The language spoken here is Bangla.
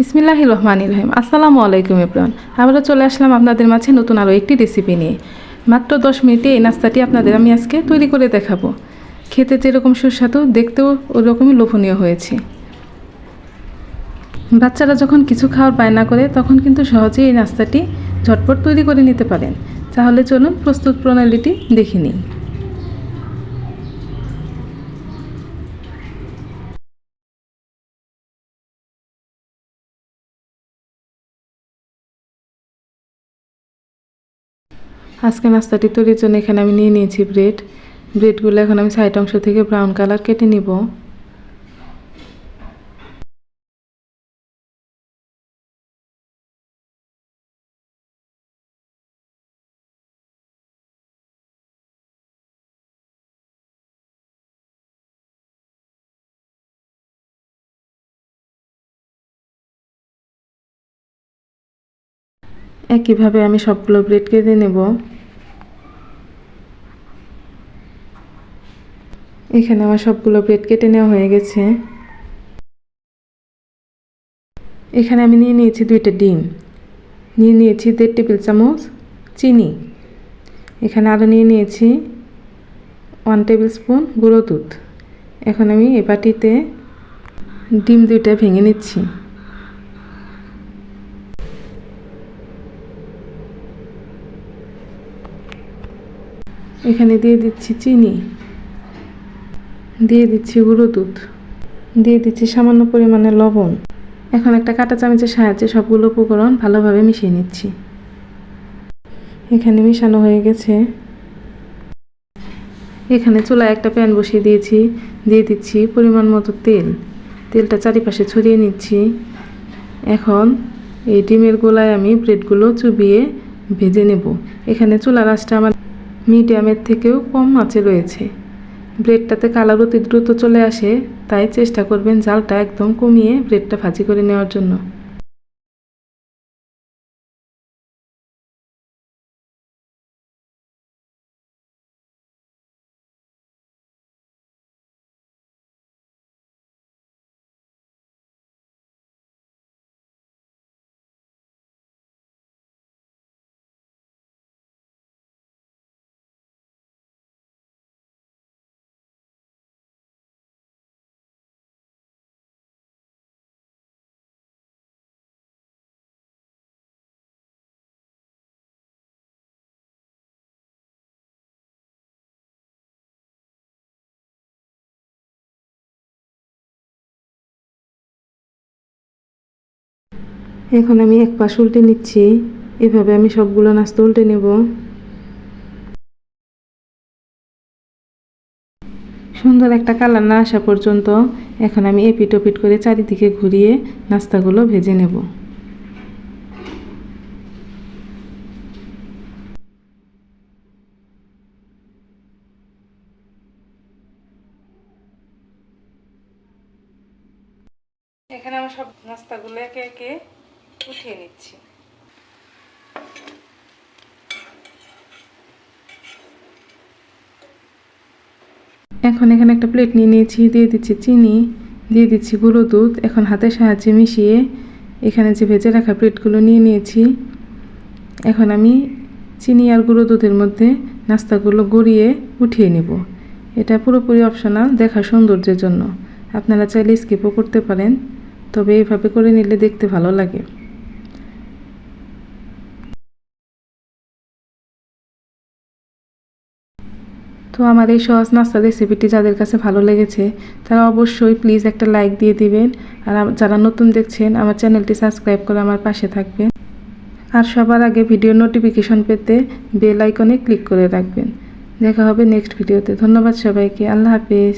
বিসমিল্লাহ রহমান রহিম। আসসালামু আলাইকুম ইব্রান আবারও চলে আসলাম আপনাদের মাঝে নতুন আরও একটি রেসিপি নিয়ে। মাত্র দশ মিনিটে এই নাস্তাটি আপনাদের আমি আজকে তৈরি করে দেখাবো। খেতে যেরকম সুস্বাদু, দেখতেও ওরকমই লোভনীয় হয়েছে। বাচ্চারা যখন কিছু খাওয়ার বায়না করে, তখন কিন্তু সহজেই এই নাস্তাটি ঝটপট তৈরি করে নিতে পারেন। তাহলে চলুন প্রস্তুত প্রণালীটি দেখে নিই। আজকে নাস্তাটি তৈরির জন্য এখানে আমি নিয়ে নিয়েছি ব্রেড। ব্রেডগুলো এখন আমি সাইড অংশ থেকে ব্রাউন কালার কেটে নিব। একইভাবে আমি সবগুলো ব্রেড কেটে নেব। এখানে আমার সবগুলো ব্রেড কেটে নেওয়া হয়ে গেছে। এখানে আমি নিয়ে নিয়েছি দুইটা ডিম। নিয়ে নিয়েছি দেড় টেবিল চামচ চিনি। এখানে আরও নিয়ে নিয়েছি ওয়ান টেবিল স্পুন গুঁড়ো দুধ। এখন আমি এ বাটিতে ডিম দুইটা ভেঙে নিচ্ছি। এখানে দিয়ে দিচ্ছি চিনি। দিয়ে দিচ্ছি গুঁড়ো দুধ। দিয়ে দিচ্ছি সামান্য পরিমাণে লবণ। এখন একটা কাঁটা চামচের সাহায্যে সবগুলো উপকরণ ভালোভাবে মিশিয়ে নিচ্ছি। এখানে মিশানো হয়ে গেছে। এখানে চুলায় একটা প্যান বসিয়ে দিয়েছি। দিয়ে দিচ্ছি পরিমাণ মতো তেল। তেলটা চারিপাশে ছড়িয়ে নিচ্ছি। এখন এই ডিমের গোলায় আমি ব্রেডগুলো চুবিয়ে ভেজে নেব। এখানে চুলার আঁচটা আমার মিডিয়ামের থেকেও কম আঁচে রয়েছে। ব্রেডটাতে কালার অতি দ্রুত চলে আসে, তাই চেষ্টা করবেন জালটা একদম কমিয়ে ব্রেডটা ভাজি করে নেওয়ার জন্য। এখন আমি এক পাশ উল্টে নিচ্ছি। এভাবে আমি সবগুলো নাস্তা উল্টে নেব। সুন্দর একটা কালার না আসা পর্যন্ত এখন আমি এপিট ওপিট করে চারিদিকে ঘুরিয়ে নাস্তাগুলো ভেজে নেব। এখানে আমার সব নাস্তাগুলো একে একে উঠিয়ে নিচ্ছি। এখন এখানে একটা প্লেট নিয়ে নিয়েছি, দিয়ে দিচ্ছি চিনি, দিয়ে দিচ্ছি গুঁড়ো দুধ, এখন হাতের সাহায্যে মিশিয়ে এখানে যে ভেজে রাখা প্লেটগুলো নিয়ে নিয়েছি। এখন আমি চিনি আর গুঁড়ো দুধের মধ্যে নাস্তাগুলো গড়িয়ে উঠিয়ে নেব। এটা পুরোপুরি অপশনাল দেখা সৌন্দর্যের জন্য। আপনারা চাইলে স্কিপও করতে পারেন, তবে এইভাবে করে নিলে দেখতে ভালো লাগে। তো আমার এই সহজ নাস্তা রেসিপিটি যাদের কাছে ভালো লেগেছে, তারা অবশ্যই প্লিজ একটা লাইক দিয়ে দিবেন। আর যারা নতুন দেখছেন, আমার চ্যানেলটি সাবস্ক্রাইব করে আমার পাশে থাকবেন। আর সবার আগে ভিডিও নোটিফিকেশন পেতে বেল আইকনে ক্লিক করে রাখবেন। দেখা হবে নেক্সট ভিডিওতে ধন্যবাদ সবাইকে। আল্লাহ হাফিজ।